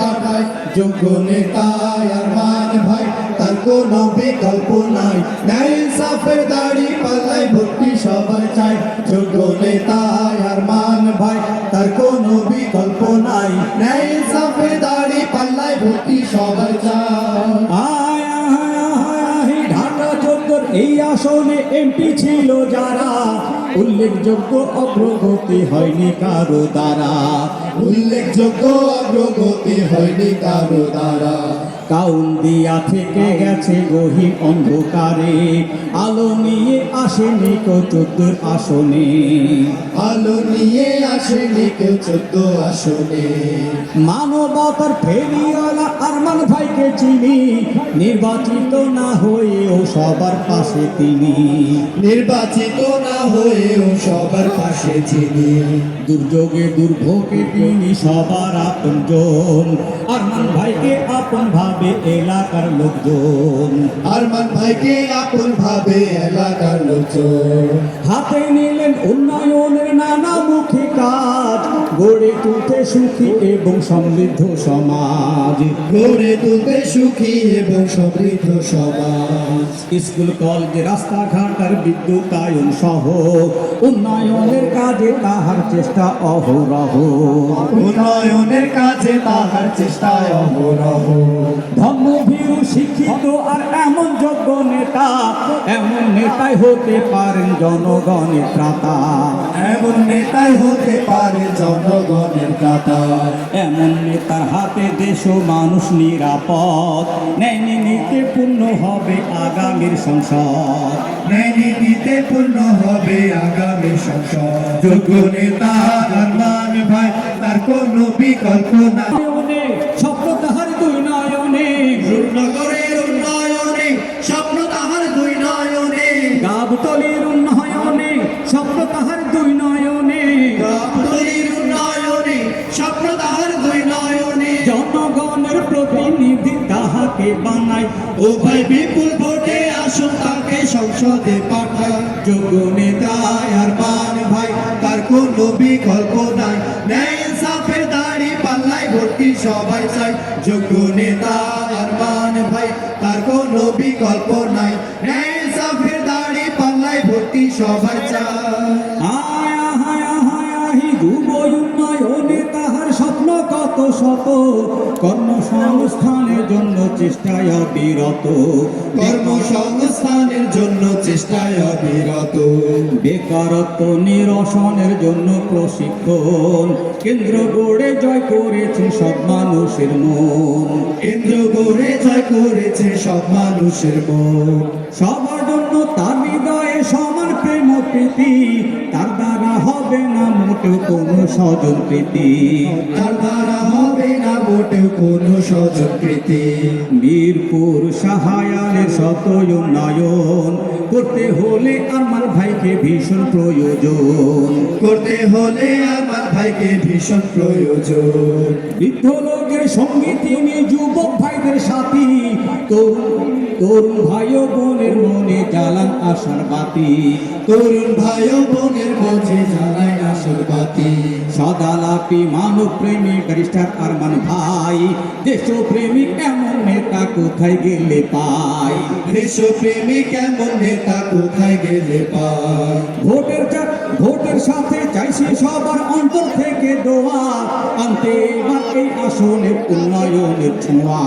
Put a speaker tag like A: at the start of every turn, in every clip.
A: কাটায় যোগ্য নেতা আরমান ভাই তার কোনো বিকল্প নাই ন্যায় সাফের দাড়ি পাল্লাই ভর্তি সবার চাই যোগ্য নেতা আরমান ভাই তার কোনো বিকল্প নাই ন্যায় সাফের দাড়ি পাল্লাই ভর্তি সবার চাই
B: আয় আয় আয় ঢাকা চোদ্দোর এই আসনে এমপি ছিল যারা। উল্লেখযোগ্য অগ্রগতি হয়নি কারও দ্বারা।
A: উল্লেখযোগ্য অগ্রগতি হয়নি কারও দ্বারা।
B: কাউন্দিয়া থেকে গেছে গহীন অন্ধকারে। আলো নিয়ে আসেনি কো চোদ্দোর আসনে।
A: আলো নিয়ে আসেনি কেউ চোদ্দ আসনে।
B: মানবতার ফেরিওয়ালা আরমান ভাইকে চিনি। নির্বাচিত না হয়েও সবার পাশে তিনি।
A: নির্বাচিত না হয়েও সবার পাশে চিনি
B: দুর্যোগে দুর্ভোগে তিনি সবার আপনজন। আরমান ভাইকে আপন ভাবে এলাকার লোকজন।
A: আরমান ভাইকে আপন ভাবে এলাকার লোকজন।
B: হাতে সুখী এবং সমৃদ্ধ সমাজ।
A: গড়ে তুলতে সুখী এবং সমৃদ্ধ সমাজ।
B: স্কুল কলেজ রাস্তাঘাট আর বিদ্যুতায়ন সহ উন্নয়নের কাজে তাহার চেষ্টা অহরহ।
A: উন্নয়নের কাজে তাহার চেষ্টায় অহরহ।
B: ধর্মভীরু শিক্ষিত আর এমন যোগ্য নেতা এমন নেতাই হতে পারেন জনগণের ত্রাতা
A: এমন নেতাই হতে পারে জনগণের দাতা
B: এমন নেতার হাতে দেশ ও মানুষ নিরাপদ। ন্যায় নীতিতে পূর্ণ হবে আগামীর সংসদ।
A: ন্যায় নীতিতে পূর্ণ হবে আগামীর সংসদ। যোগ্য নেতা ভাই, তার কোনো বিকল্প নাই।
B: তাহাকে বানায়
A: ও ভাই বিপুল ভোটে আসুন তাকে সংসদে পাঠায় যোগ্য নেতা আরমান ভাই, তার কোনো বিকল্প নাই। ন্যায় ইনসাফের দাড়ি পাল্লাই ভর্তি সবাই চাই যোগ্য নেতা আরমান ভাই, তার কোনো বিকল্প নাই। ন্যায় ইনসাফের দাড়ি পাল্লাই ভর্তি সবাই
B: শত কর্মসংস্থানের জন্য চেষ্টায় অবিরত।
A: কর্মসংস্থানের জন্য চেষ্টায় অবিরত।
B: বেকারত্ব নিরসনের জন্য প্রশিক্ষণ। কেন্দ্র গড়ে জয় করেছেন সব মানুষের মন।
A: কেন্দ্র গড়ে জয় করেছে সব মানুষের মন।
B: সবার প্রীতি তার দ্বারা হবে না মোটেও কোনো স্বজন প্রীতি।
A: তার দ্বারা হবে না মোটেও কোনো স্বজন প্রীতি।
B: মিরপুর সাহায়ালের শত উন্নয়ন করতে হলে আমার ভাইকে ভীষণ প্রয়োজন।
A: করতে হলে আমার ভাইকে ভীষণ প্রয়োজন।
B: বৃদ্ধ লোকের সঙ্গে তিনি যুবক ভাইদের সাথী। তরুণ তরুণ ভাই বোনের মনে জ্বালান আশার বাতি।
A: তরুণ ভাই বোনের মাঝে জ্বালায় বাতি
B: সদালাপি মানব প্রেমী ব্যারিস্টার আরমান ভাই দেশপ্রেমিক এমন নেতা কোথায় গেলে পাই
A: দেশপ্রেমী কেমন নেতা কোথায় গেলে পায়?
B: ভোটের ভোটের সাথে চাইছি সবার অন্তর থেকে দোয়া। আনতে এবার এই আসনের উন্নয়নের ছোঁয়া।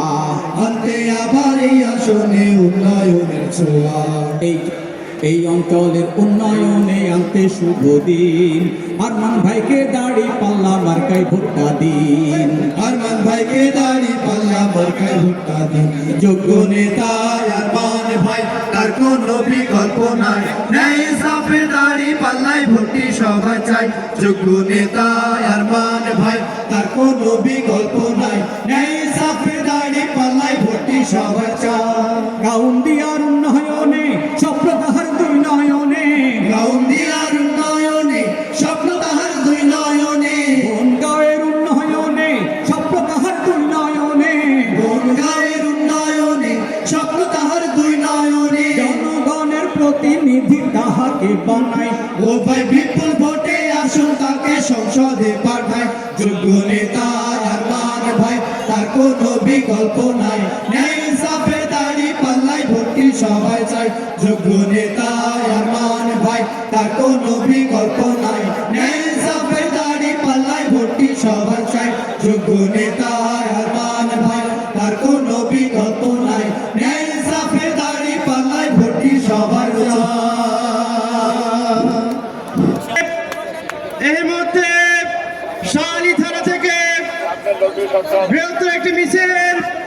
A: আনতে আবার এই আসনে উন্নয়নের ছোঁয়া।
B: এই এই অঞ্চলের উন্নয়নে আনতে শুভ দিন। আরমান ভাইকে দাড়ি পাল্লা মার্কাই ভোটটা দিন।
A: আরমান ভাইকে দাড়ি পাল্লা মার্কায় ভুট্টা দিন। যোগ্য নেতা আরমান ভাই তার কোনো বিকল্প নাই। ন্যায় ইনসাফের দাড়ি পাল্লায় ভর্তি সবাই চাই। যোগ্য নেতা আরমান ভাই তার কোনো বিকল্প নাই। ন্যায় ইনসাফের দাড়ি পাল্লায় ভর্তি সবাই চাই।
B: কাউন্দিয়ার প্রতিনিধি তাহাকে বানায়
A: ও ভাই বিপুল ভোটে আসুন তাকে সংসদে পাঠায়। যোগ্য নেতা আরমান ভাই, তার কোনো বিকল্প নাই। ন্যায় ইনসাফে দাড়ি পাল্লাই ভর্তি সবাই চাই যোগ্য নেতা আরমান ভাই, তার কোনো বিকল্প নাই। ন্যায় ইনসাফে দাড়ি পাল্লাই ভর্তি সবাই চাই যোগ্য নেতা আরমান ভাই, তার কোনো বিকল্প নাই। ন্যায়
C: বৃহত্তর একটি করেছেন